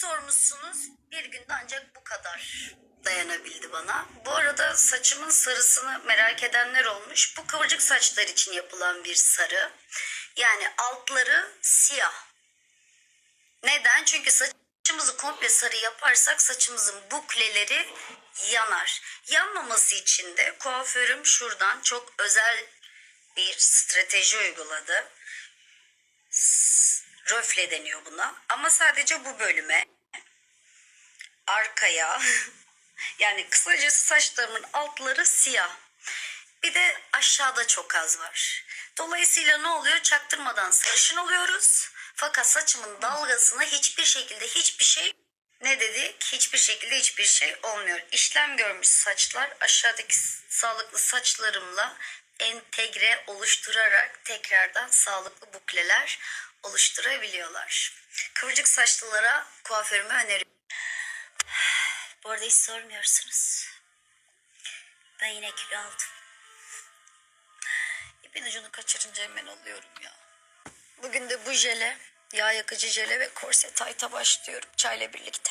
sormuşsunuz. Bir günde ancak bu kadar dayanabildi bana. Bu arada saçımın sarısını merak edenler olmuş. Bu kıvırcık saçlar için yapılan bir sarı. Yani altları siyah. Neden? Çünkü saçımızı komple sarı yaparsak saçımızın bukleleri yanar. Yanmaması için de kuaförüm şuradan çok özel bir strateji uyguladı. Röfle deniyor buna. Ama sadece bu bölüme arkaya yani kısacası saçlarımın altları siyah. Bir de aşağıda çok az var. Dolayısıyla ne oluyor? Çaktırmadan sarışın oluyoruz. Fakat saçımın dalgasına hiçbir şekilde hiçbir şey ne dedik? Hiçbir şekilde hiçbir şey olmuyor. İşlem görmüş saçlar aşağıdaki sağlıklı saçlarımla entegre oluşturarak tekrardan sağlıklı bukleler oluşturabiliyorlar. Kıvırcık saçlılara kuaförümü öneriyorum. Bu arada hiç sormuyorsunuz. Ben yine kilo aldım. İpin ucunu kaçırınca hemen oluyorum ya. Bugün de bu jele, yağ yakıcı jele ve korse tayta başlıyorum çayla birlikte.